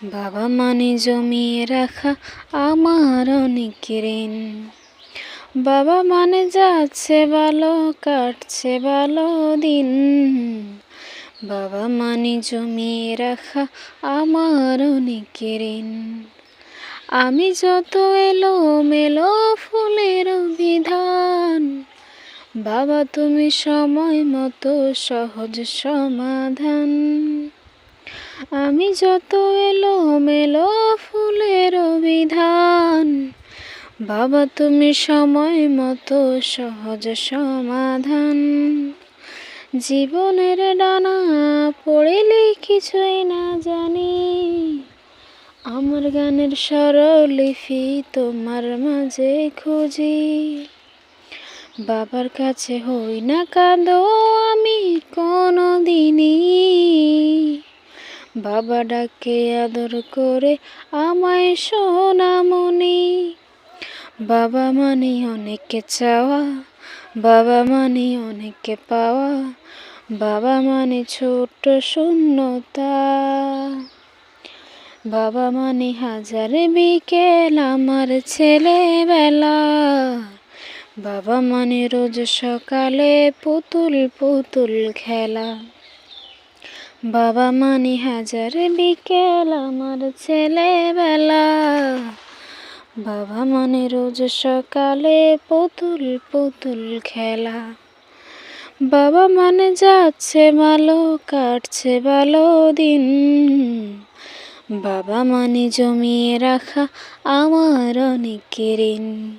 বাবা মানে জমিয়ে রাখা আমার অনেক ঋণ বাবা মানে যাচ্ছে ভালো, কাটছে ভালো দিন। বাবা মানে জমিয়ে রাখা আমার অনেক ঋণ আমি যত এলো মেলো ফুলের বিধান, বাবা তুমি সময় মতো সহজ সমাধান। আমি যত এলো মেলো ফুলের বিধান, বাবা তুমি সময় মতো সহজ সমাধান। জীবনের ডানা পড়েলে কিছুই না জানি, আমার গানের স্বরলিপি তোমার মাঝে খুঁজি। বাবার কাছে হই না কাঁদো আমি কোনো দিনই বাবা ডাকে আদর করে আমায় সোনামণি বাবা মানে অনেকে চাওয়া, বাবা মানে অনেকে পাওয়া, বাবা মানে ছোট্ট শূন্যতা। বাবা মানে হাজার বিকেল আমার ছেলেবেলা। বাবা মানে রোজ সকালে পুতুল পুতুল খেলা। বাবা মানি হাজার বিকেল আমার ছেলেবেলা। বাবা মানে রোজ সকালে পুতুল পুতুল খেলা। বাবা মানে যাচ্ছে ভালো কাটছে ভালো দিন। বাবা মানে জমিয়ে রাখা আমার অনেক ঋণ।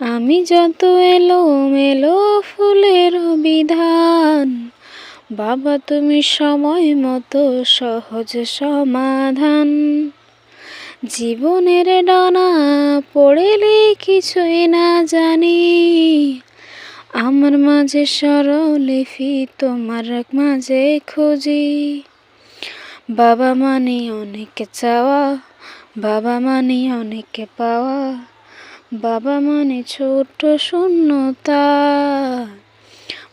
আমি যত এলো মেলো ফুলের বিধান বাবা, তুমি সময় মতো সহজ সমাধান। জীবনের ডানা পড়েলে কিছুই না জানি। আমার মাঝে স্বরলিপি তোমার মাঝে খুঁজি। বাবা মানে অনেকে চাওয়া, বাবা মানে অনেকে পাওয়া, বাবা মানে ছোট্ট শূন্যতা।